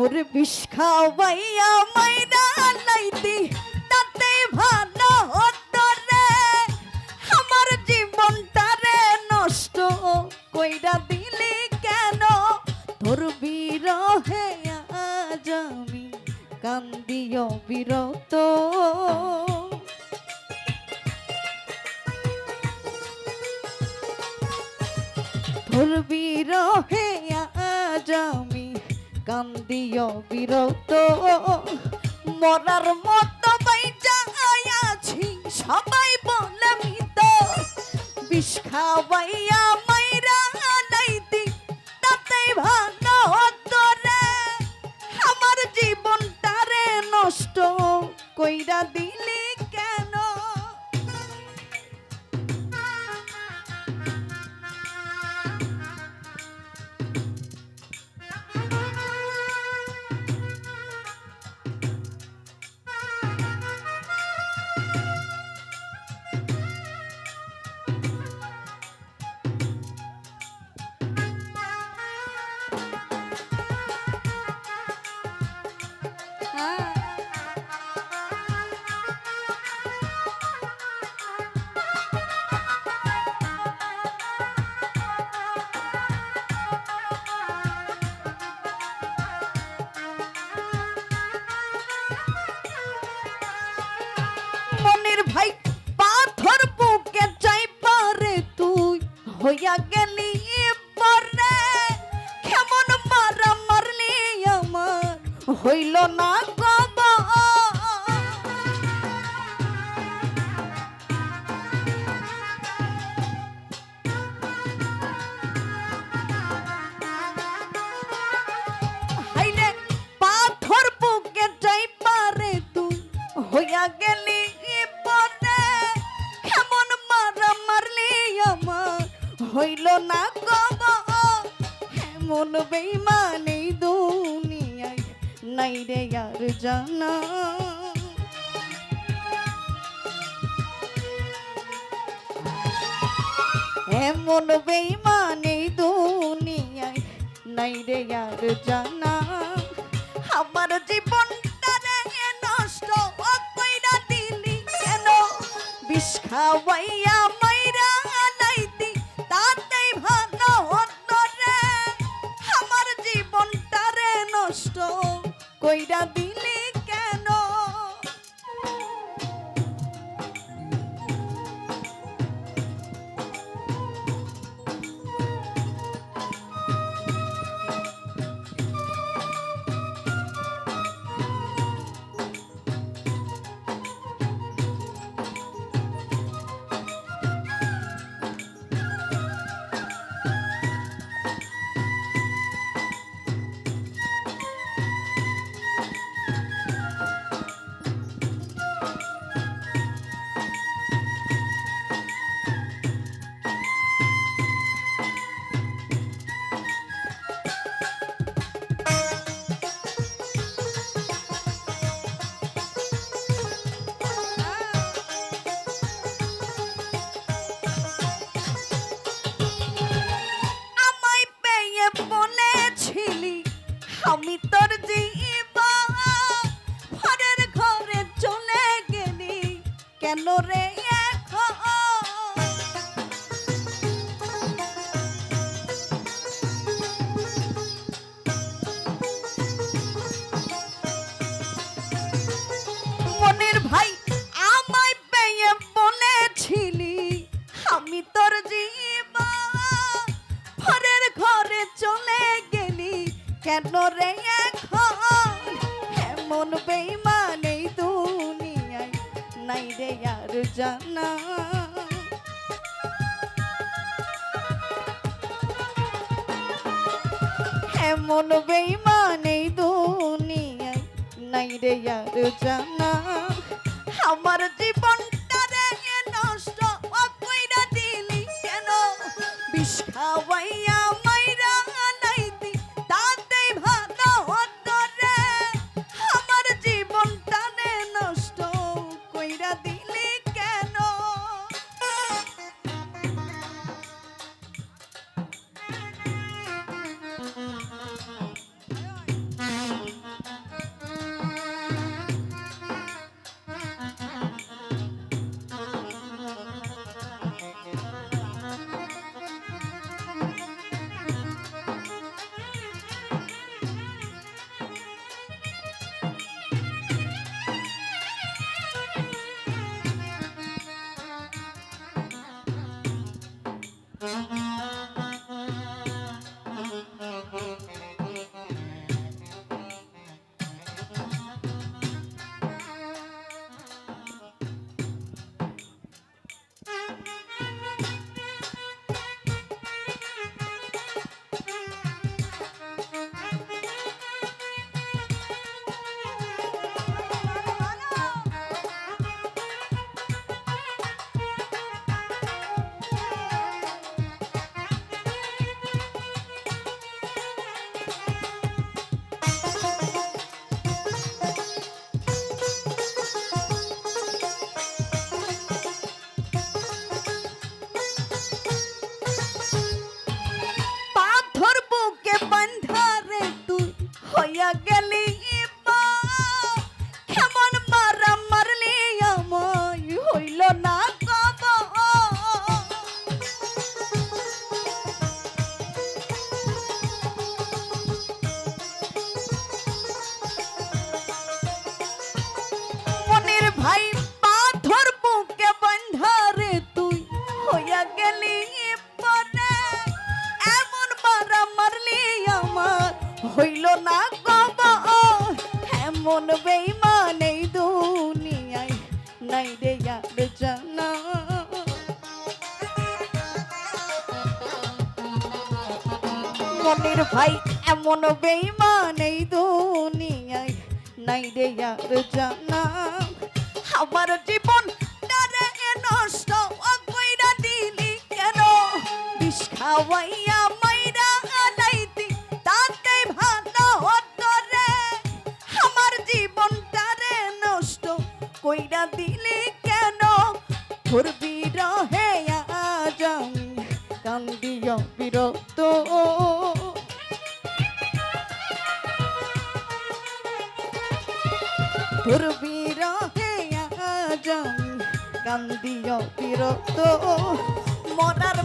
ওরে বিষ খাওয়াইয়া মাইরা লাইতি। তোর বিরহে আজ আমি কান্দিও বিরত মরার মতো বাইজা আছি সবাই বলে মিত। বিষ খাওয়াই মাইরা গেলি পরে কেমন মারা মারলি আমার হইল না এমন বেইমানে দুনিয়ায় নাই রে আর জানা। এমন বেইমানে দুনিয়ায় নাই রে আর জানা। আমার জীবনটা রে নষ্ট কইরা দিলি কেন? বিষ খাওয়াইয়া কইরা দিলি আমি তোর জীবন ঘরের ঘরে চলে গেলি। কেন রে জানা। এমন বেইমান এই দুনিয়ায় নাই রে আর জানা। আমার জীবনটা মনের ভাই এমন বেইমান এই দুনিয়ায় নাই রে আর জানা। আমার জীবন নষ্ট দিলি কেন? বিষ খাওয়াই রহে আজম কান্দিও বিরত ধরবি রহে আজম কান্দিও বিরত মরার